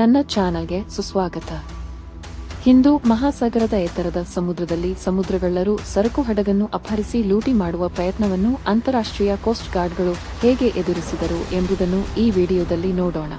ನನ್ನ ಚಾನಲ್ಗೆ ಸುಸ್ವಾಗತ. ಹಿಂದೂ ಮಹಾಸಾಗರದ ಎತ್ತರದ ಸಮುದ್ರದಲ್ಲಿ ಸಮುದ್ರಗಳ್ಳರು ಸರಕು ಹಡಗನ್ನು ಅಪಹರಿಸಿ ಲೂಟಿ ಮಾಡುವ ಪ್ರಯತ್ನವನ್ನು ಅಂತಾರಾಷ್ಟ್ರೀಯ ಕೋಸ್ಟ್ ಗಾರ್ಡ್ಗಳು ಹೇಗೆ ಎದುರಿಸಿದರು ಎಂಬುದನ್ನು ಈ ವಿಡಿಯೋದಲ್ಲಿ ನೋಡೋಣ.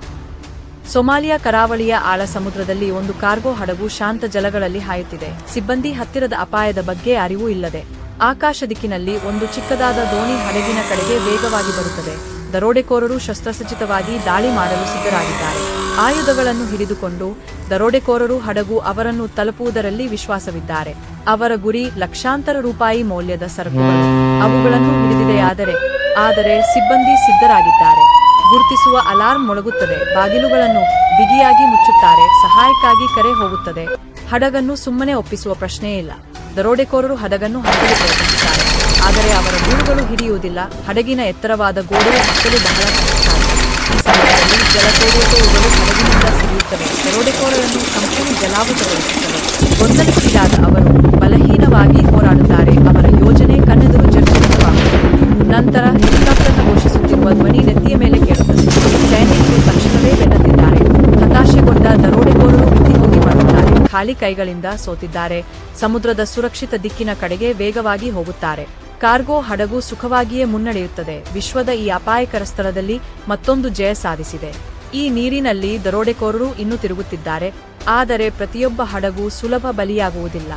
ಸೊಮಾಲಿಯಾ ಕರಾವಳಿಯ ಆಳ ಸಮುದ್ರದಲ್ಲಿ ಒಂದು ಕಾರ್ಗೋ ಹಡಗು ಶಾಂತ ಜಲಗಳಲ್ಲಿ ಹಾಯುತ್ತಿದೆ. ಸಿಬ್ಬಂದಿ ಹತ್ತಿರದ ಅಪಾಯದ ಬಗ್ಗೆ ಅರಿವು ಇಲ್ಲದೆ, ಆಕಾಶ ದಿಕ್ಕಿನಲ್ಲಿ ಒಂದು ಚಿಕ್ಕದಾದ ದೋಣಿ ಹಡಗಿನ ಕಡೆಗೆ ವೇಗವಾಗಿ ಬರುತ್ತದೆ. ದರೋಡೆಕೋರರು ಶಸ್ತ್ರಸಜ್ಜಿತವಾಗಿ ದಾಳಿ ಮಾಡಲು ಸಿದ್ಧರಾಗಿದ್ದಾರೆ. ಆಯುಧಗಳನ್ನು ಹಿಡಿದುಕೊಂಡು ದರೋಡೆಕೋರರು ಹಡಗು ಅವರನ್ನು ತಲುಪುವುದರಲ್ಲಿ ವಿಶ್ವಾಸವಿದ್ದಾರೆ. ಅವರ ಗುರಿ ಲಕ್ಷಾಂತರ ರೂಪಾಯಿ ಮೌಲ್ಯದ ಸರಕುಗಳು. ಅವುಗಳನ್ನು ಹಿಡಿದಿದೆಯಾದರೆ, ಆದರೆ ಸಿಬ್ಬಂದಿ ಸಿದ್ಧರಾಗಿದ್ದಾರೆ. ಗುರುತಿಸುವ ಅಲಾರ್ಮ್ ಮೊಳಗುತ್ತದೆ. ಬಾಗಿಲುಗಳನ್ನು ಬಿಗಿಯಾಗಿ ಮುಚ್ಚುತ್ತಾರೆ. ಸಹಾಯಕ್ಕಾಗಿ ಕರೆ ಹೋಗುತ್ತದೆ. ಹಡಗನ್ನು ಸುಮ್ಮನೆ ಒಪ್ಪಿಸುವ ಪ್ರಶ್ನೆಯೇ ಇಲ್ಲ. ದರೋಡೆಕೋರರು ಹಡಗನ್ನು ಹಾಕಲು ಪ್ರಯತ್ನಿಸುತ್ತಾರೆ. ಆದರೆ ಅವರ ಗೂಡುಗಳು ಹಿಡಿಯುವುದಿಲ್ಲ. ಹಡಗಿನ ಎತ್ತರವಾದ ಗೋಡೆಯ ಹತ್ತಲು ಬಹಳ ಕಷ್ಟ ಈ ಸಮಯದಲ್ಲಿ ಜಲಕೋರುಗಳು ಹಡಗಿನಿಂದ ಸಿಗುತ್ತವೆ ದರೋಡೆಕೋರರನ್ನು ಸಂಪೂರ್ಣ ಜಲಾವೃತಗೊಳಿಸುತ್ತವೆ. ಗೊಂದಲಕ್ಕೀಡಾದ ಅವರು ಬಲಹೀನವಾಗಿ ಹೋರಾಡುತ್ತಾರೆ. ಅವರ ಯೋಜನೆ ಕಣ್ಣೆದುರು ಜರ್ಜರಿತವಾಗುತ್ತದೆ ನಂತರ ಹೆಲಿಕಾಪ್ಟರ್ನ ಘೋಷಿಸುತ್ತಿರುವ ಧ್ವನಿ ನೆತ್ತಿಯ ಮೇಲೆ ಕೇಳುತ್ತದೆ. ಸೈನಿಕರು ತಕ್ಷಣವೇ ಬೆನ್ನತ್ತಿದ್ದಾರೆ. ಹತಾಶೆಗೊಂಡ ದರೋಡೆಕೋರರು ಹೋಗಿ ಮಾಡುತ್ತಾರೆ ಖಾಲಿ ಕೈಗಳಿಂದ ಸೋತಿದ್ದಾರೆ. ಸಮುದ್ರದ ಸುರಕ್ಷಿತ ದಿಕ್ಕಿನ ಕಡೆಗೆ ವೇಗವಾಗಿ ಹೋಗುತ್ತಾರೆ. ಕಾರ್ಗೋ ಹಡಗು ಸುಖವಾಗಿಯೇ ಮುನ್ನಡೆಯುತ್ತದೆ. ವಿಶ್ವದ ಈ ಅಪಾಯಕರ ಸ್ಥಳದಲ್ಲಿ ಮತ್ತೊಂದು ಜಯ ಸಾಧಿಸಿದೆ. ಈ ನೀರಿನಲ್ಲಿ ದರೋಡೆಕೋರರು ಇನ್ನೂ ತಿರುಗುತ್ತಿದ್ದಾರೆ. ಆದರೆ ಪ್ರತಿಯೊಬ್ಬ ಹಡಗು ಸುಲಭ ಬಲಿಯಾಗುವುದಿಲ್ಲ.